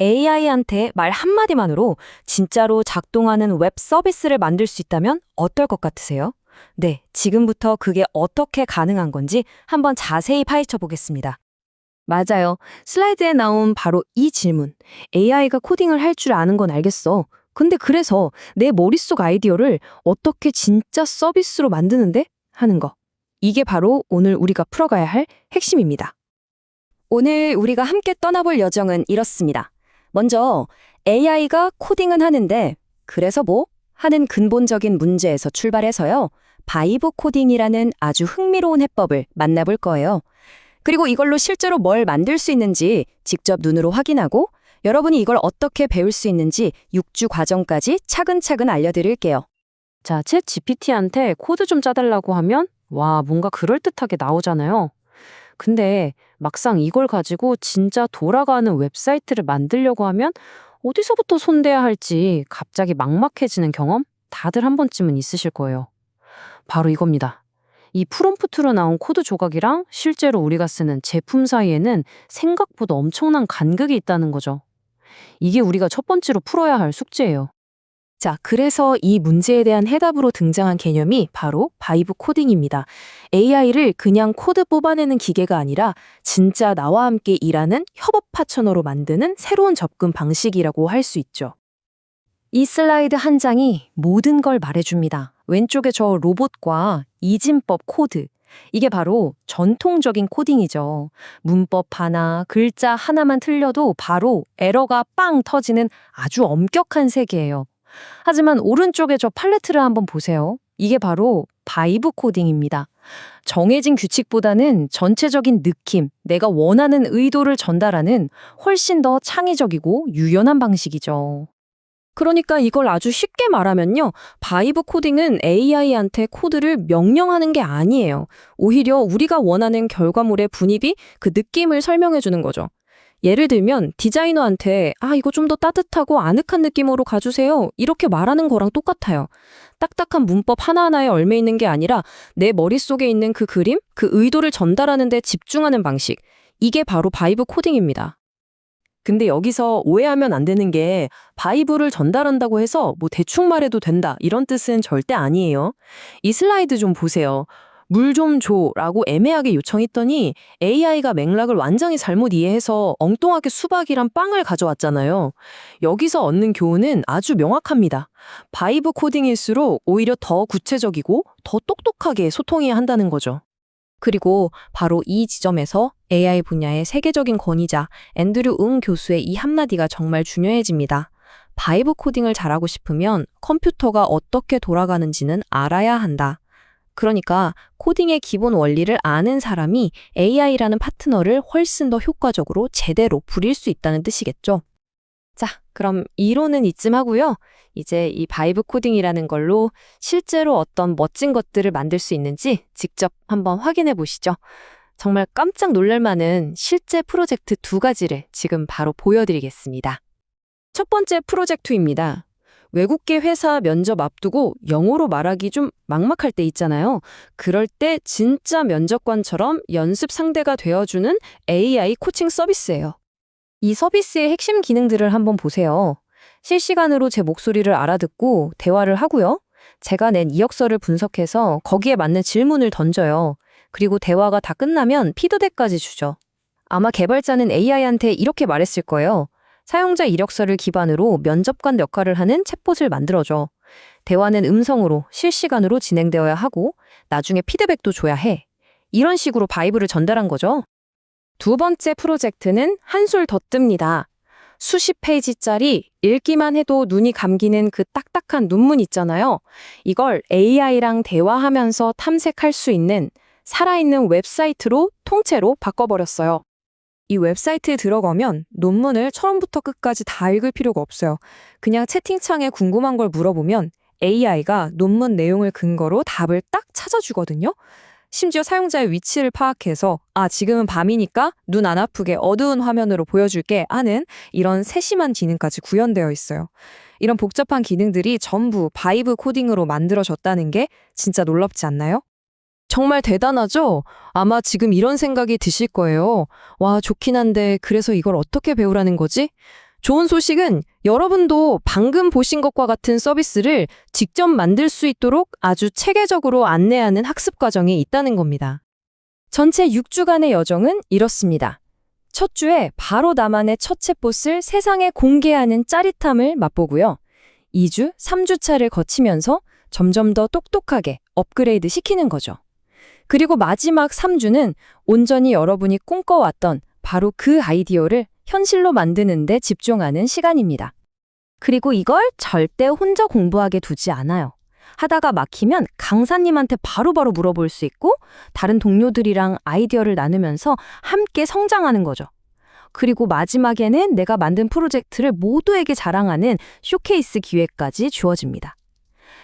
AI한테 말 한마디만으로 진짜로 작동하는 웹 서비스를 만들 수 있다면 어떨 것 같으세요? 네, 지금부터 그게 어떻게 가능한 건지 한번 자세히 파헤쳐 보겠습니다. 맞아요. 슬라이드에 나온 바로 이 질문. AI가 코딩을 할 줄 아는 건 알겠어. 근데 그래서 내 머릿속 아이디어를 어떻게 진짜 서비스로 만드는데? 하는 거. 이게 바로 오늘 우리가 풀어가야 할 핵심입니다. 오늘 우리가 함께 떠나볼 여정은 이렇습니다. 먼저 AI가 코딩은 하는데 그래서 뭐? 하는 근본적인 문제에서 출발해서요. 바이브 코딩이라는 아주 흥미로운 해법을 만나볼 거예요. 그리고 이걸로 실제로 뭘 만들 수 있는지 직접 눈으로 확인하고 여러분이 이걸 어떻게 배울 수 있는지 6주 과정까지 차근차근 알려드릴게요. 자, 챗 GPT한테 코드 좀 짜달라고 하면 와, 뭔가 그럴듯하게 나오잖아요. 근데 막상 이걸 가지고 진짜 돌아가는 웹사이트를 만들려고 하면 어디서부터 손대야 할지 갑자기 막막해지는 경험 다들 한 번쯤은 있으실 거예요. 바로 이겁니다. 이 프롬프트로 나온 코드 조각이랑 실제로 우리가 쓰는 제품 사이에는 생각보다 엄청난 간극이 있다는 거죠. 이게 우리가 첫 번째로 풀어야 할 숙제예요. 자, 그래서 이 문제에 대한 해답으로 등장한 개념이 바로 바이브 코딩입니다. AI를 그냥 코드 뽑아내는 기계가 아니라 진짜 나와 함께 일하는 협업 파트너로 만드는 새로운 접근 방식이라고 할 수 있죠. 이 슬라이드 한 장이 모든 걸 말해줍니다. 왼쪽에 저 로봇과 이진법 코드. 이게 바로 전통적인 코딩이죠. 문법 하나, 글자 하나만 틀려도 바로 에러가 빵 터지는 아주 엄격한 세계예요. 하지만 오른쪽에 저 팔레트를 한번 보세요. 이게 바로 바이브 코딩입니다. 정해진 규칙보다는 전체적인 느낌, 내가 원하는 의도를 전달하는 훨씬 더 창의적이고 유연한 방식이죠. 그러니까 이걸 아주 쉽게 말하면요. 바이브 코딩은 AI한테 코드를 명령하는 게 아니에요. 오히려 우리가 원하는 결과물의 분위기, 그 느낌을 설명해 주는 거죠. 예를 들면 디자이너한테 아, 이거 좀 더 따뜻하고 아늑한 느낌으로 가주세요. 이렇게 말하는 거랑 똑같아요. 딱딱한 문법 하나하나에 얽매 있는 게 아니라 내 머릿속에 있는 그 그림, 그 의도를 전달하는 데 집중하는 방식. 이게 바로 바이브 코딩입니다. 근데 여기서 오해하면 안 되는 게 바이브를 전달한다고 해서 뭐 대충 말해도 된다 이런 뜻은 절대 아니에요. 이 슬라이드 좀 보세요. 물 좀 줘라고 애매하게 요청했더니 AI가 맥락을 완전히 잘못 이해해서 엉뚱하게 수박이랑 빵을 가져왔잖아요. 여기서 얻는 교훈은 아주 명확합니다. 바이브 코딩일수록 오히려 더 구체적이고 더 똑똑하게 소통해야 한다는 거죠. 그리고 바로 이 지점에서 AI 분야의 세계적인 권위자 앤드류 응 교수의 이 한마디가 정말 중요해집니다. 바이브 코딩을 잘하고 싶으면 컴퓨터가 어떻게 돌아가는지는 알아야 한다. 그러니까 코딩의 기본 원리를 아는 사람이 AI라는 파트너를 훨씬 더 효과적으로 제대로 부릴 수 있다는 뜻이겠죠. 자, 그럼 이론은 이쯤 하고요. 이제 이 바이브 코딩이라는 걸로 실제로 어떤 멋진 것들을 만들 수 있는지 직접 한번 확인해 보시죠. 정말 깜짝 놀랄 만한 실제 프로젝트 두 가지를 지금 바로 보여드리겠습니다. 첫 번째 프로젝트입니다. 외국계 회사 면접 앞두고 영어로 말하기 좀 막막할 때 있잖아요. 그럴 때 진짜 면접관처럼 연습 상대가 되어주는 AI 코칭 서비스예요. 이 서비스의 핵심 기능들을 한번 보세요. 실시간으로 제 목소리를 알아듣고 대화를 하고요. 제가 낸 이력서를 분석해서 거기에 맞는 질문을 던져요. 그리고 대화가 다 끝나면 피드백까지 주죠. 아마 개발자는 AI한테 이렇게 말했을 거예요. 사용자 이력서를 기반으로 면접관 역할을 하는 챗봇을 만들어줘. 대화는 음성으로 실시간으로 진행되어야 하고 나중에 피드백도 줘야 해. 이런 식으로 바이브를 전달한 거죠. 두 번째 프로젝트는 한술 더 뜹니다. 수십 페이지짜리 읽기만 해도 눈이 감기는 그 딱딱한 논문 있잖아요. 이걸 AI랑 대화하면서 탐색할 수 있는 살아있는 웹사이트로 통째로 바꿔버렸어요. 이 웹사이트에 들어가면 논문을 처음부터 끝까지 다 읽을 필요가 없어요. 그냥 채팅창에 궁금한 걸 물어보면 AI가 논문 내용을 근거로 답을 딱 찾아주거든요. 심지어 사용자의 위치를 파악해서 아 지금은 밤이니까 눈 안 아프게 어두운 화면으로 보여줄게 하는 이런 세심한 기능까지 구현되어 있어요. 이런 복잡한 기능들이 전부 바이브 코딩으로 만들어졌다는 게 진짜 놀랍지 않나요? 정말 대단하죠? 아마 지금 이런 생각이 드실 거예요. 와, 좋긴 한데 그래서 이걸 어떻게 배우라는 거지? 좋은 소식은 여러분도 방금 보신 것과 같은 서비스를 직접 만들 수 있도록 아주 체계적으로 안내하는 학습 과정이 있다는 겁니다. 전체 6주간의 여정은 이렇습니다. 첫 주에 바로 나만의 첫 챗봇을 세상에 공개하는 짜릿함을 맛보고요. 2주, 3주차를 거치면서 점점 더 똑똑하게 업그레이드 시키는 거죠. 그리고 마지막 3주는 온전히 여러분이 꿈꿔왔던 바로 그 아이디어를 현실로 만드는 데 집중하는 시간입니다. 그리고 이걸 절대 혼자 공부하게 두지 않아요. 하다가 막히면 강사님한테 바로바로 물어볼 수 있고 다른 동료들이랑 아이디어를 나누면서 함께 성장하는 거죠. 그리고 마지막에는 내가 만든 프로젝트를 모두에게 자랑하는 쇼케이스 기회까지 주어집니다.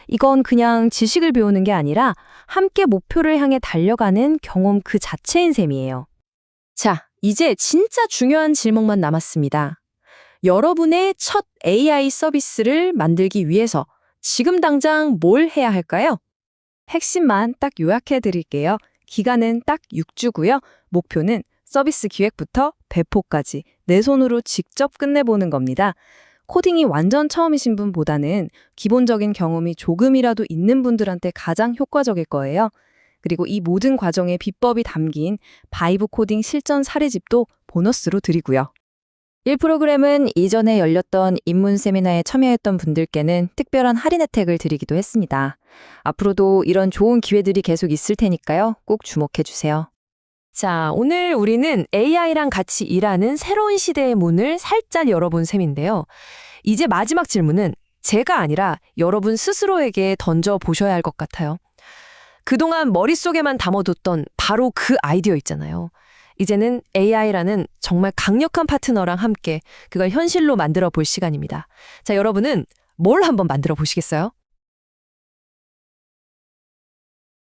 이건 그냥 지식을 배우는 게 아니라 함께 목표를 향해 달려가는 경험 그 자체인 셈이에요. 자, 이제 진짜 중요한 질문만 남았습니다. 여러분의 첫 AI 서비스를 만들기 위해서 지금 당장 뭘 해야 할까요? 핵심만 딱 요약해 드릴게요. 기간은 딱 6주고요. 목표는 서비스 기획부터 배포까지 내 손으로 직접 끝내보는 겁니다. 코딩이 완전 처음이신 분보다는 기본적인 경험이 조금이라도 있는 분들한테 가장 효과적일 거예요. 그리고 이 모든 과정의 비법이 담긴 바이브 코딩 실전 사례집도 보너스로 드리고요. 1프로그램은 이전에 열렸던 입문 세미나에 참여했던 분들께는 특별한 할인 혜택을 드리기도 했습니다. 앞으로도 이런 좋은 기회들이 계속 있을 테니까요. 꼭 주목해 주세요. 자, 오늘 우리는 AI랑 같이 일하는 새로운 시대의 문을 살짝 열어본 셈인데요. 이제 마지막 질문은 제가 아니라 여러분 스스로에게 던져 보셔야 할 것 같아요. 그동안 머릿속에만 담아뒀던 바로 그 아이디어 있잖아요. 이제는 AI라는 정말 강력한 파트너랑 함께 그걸 현실로 만들어 볼 시간입니다. 자, 여러분은 뭘 한번 만들어 보시겠어요?